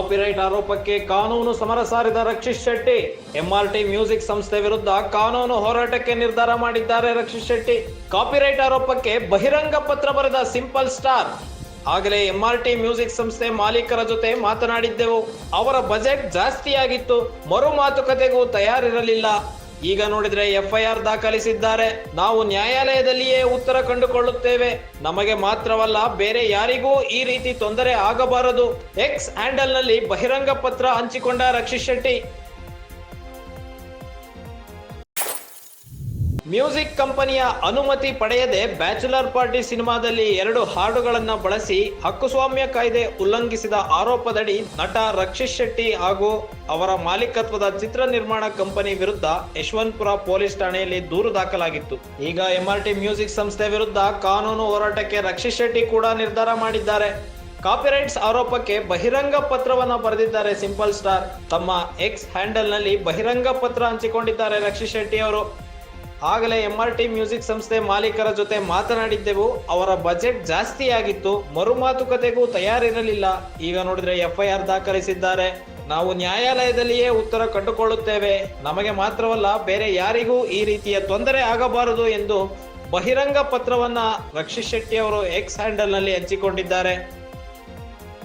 Copyright ಆರೋಪಕ್ಕೆ ಕಾನೂನು ಸಮರ ಸಾರಿದ ರಕ್ಷಿತ್ ಶೆಟ್ಟಿ. ಎಂಆರ್ಟಿ ಮ್ಯೂಸಿಕ್ ಸಂಸ್ಥೆ ವಿರುದ್ಧ ಕಾನೂನು ಹೋರಾಟಕ್ಕೆ ನಿರ್ಧಾರ ಮಾಡಿದ್ದಾರೆ ರಕ್ಷಿತ್ ಶೆಟ್ಟಿ. ಕಾಪಿರೈಟ್ ಆರೋಪಕ್ಕೆ ಬಹಿರಂಗ ಪತ್ರ ಬರೆದ ಸಿಂಪಲ್ ಸ್ಟಾರ್. ಆಗಲೇ ಎಂಆರ್ಟಿ ಮ್ಯೂಸಿಕ್ ಸಂಸ್ಥೆ ಮಾಲೀಕರ ಜೊತೆ ಮಾತನಾಡಿದ್ದೆವು. ಅವರ ಬಜೆಟ್ ಜಾಸ್ತಿಯಾಗಿತ್ತು. ಮರು ಮಾತುಕತೆಗೂ ತಯಾರಿರಲಿಲ್ಲ. ಈಗ ನೋಡಿದ್ರೆ ಎಫ್ಐಆರ್ ದಾಖಲಿಸಿದ್ದಾರೆ. ನಾವು ನ್ಯಾಯಾಲಯದಲ್ಲಿಯೇ ಉತ್ತರ ಕಂಡುಕೊಳ್ಳುತ್ತೇವೆ. ನಮಗೆ ಮಾತ್ರವಲ್ಲ, ಬೇರೆ ಯಾರಿಗೂ ಈ ರೀತಿ ತೊಂದರೆ ಆಗಬಾರದು. ಎಕ್ಸ್ ಹ್ಯಾಂಡಲ್ನಲ್ಲಿ ಬಹಿರಂಗ ಪತ್ರ ಹಂಚಿಕೊಂಡ ರಕ್ಷಿತ್ ಶೆಟ್ಟಿ ಮ್ಯೂಸಿಕ್ ಕಂಪನಿಯ ಅನುಮತಿ ಪಡೆಯದೆ ಬ್ಯಾಚುಲರ್ ಪಾರ್ಟಿ ಸಿನಿಮಾದಲ್ಲಿ ಎರಡು ಹಾಡುಗಳನ್ನು ಬಳಸಿ ಹಕ್ಕುಸ್ವಾಮ್ಯ ಕಾಯ್ದೆ ಉಲ್ಲಂಘಿಸಿದ ಆರೋಪದಡಿ ನಟ ರಕ್ಷಿತ್ ಶೆಟ್ಟಿ ಹಾಗೂ ಅವರ ಮಾಲೀಕತ್ವದ ಚಿತ್ರ ನಿರ್ಮಾಣ ಕಂಪನಿ ವಿರುದ್ಧ ಯಶವಂತಪುರ ಪೊಲೀಸ್ ಠಾಣೆಯಲ್ಲಿ ದೂರು ದಾಖಲಾಗಿತ್ತು. ಈಗ ಎಂಆರ್ಟಿ ಮ್ಯೂಸಿಕ್ ಸಂಸ್ಥೆ ವಿರುದ್ಧ ಕಾನೂನು ಹೋರಾಟಕ್ಕೆ ರಕ್ಷಿತ್ ಶೆಟ್ಟಿ ಕೂಡ ನಿರ್ಧಾರ ಮಾಡಿದ್ದಾರೆ. ಕಾಪಿರೈಟ್ಸ್ ಆರೋಪಕ್ಕೆ ಬಹಿರಂಗ ಪತ್ರವನ್ನು ಬರೆದಿದ್ದಾರೆ ಸಿಂಪಲ್ ಸ್ಟಾರ್. ತಮ್ಮ ಎಕ್ಸ್ ಹ್ಯಾಂಡಲ್ನಲ್ಲಿ ಬಹಿರಂಗ ಪತ್ರ ಹಂಚಿಕೊಂಡಿದ್ದಾರೆ ರಕ್ಷಿತ್ ಶೆಟ್ಟಿ ಅವರು. ಆಗಲೇ ಎಂಆರ್ಟಿ ಮ್ಯೂಸಿಕ್ ಸಂಸ್ಥೆ ಮಾಲೀಕರ ಜೊತೆ ಮಾತನಾಡಿದ್ದೆವು. ಅವರ ಬಜೆಟ್ ಜಾಸ್ತಿ ಆಗಿತ್ತು ಮರು ಮಾತುಕತೆಗೂ ತಯಾರಿರಲಿಲ್ಲ. ಈಗ ನೋಡಿದ್ರೆ ಎಫ್ಐಆರ್ ದಾಖಲಿಸಿದ್ದಾರೆ. ನಾವು ನ್ಯಾಯಾಲಯದಲ್ಲಿಯೇ ಉತ್ತರ ಕಂಡುಕೊಳ್ಳುತ್ತೇವೆ. ನಮಗೆ ಮಾತ್ರವಲ್ಲ, ಬೇರೆ ಯಾರಿಗೂ ಈ ರೀತಿಯ ತೊಂದರೆ ಆಗಬಾರದು ಎಂದು ಬಹಿರಂಗ ಪತ್ರವನ್ನ ರಕ್ಷಿತ್ ಶೆಟ್ಟಿ ಅವರು ಎಕ್ಸ್ ಹ್ಯಾಂಡಲ್ನಲ್ಲಿ ಹಂಚಿಕೊಂಡಿದ್ದಾರೆ.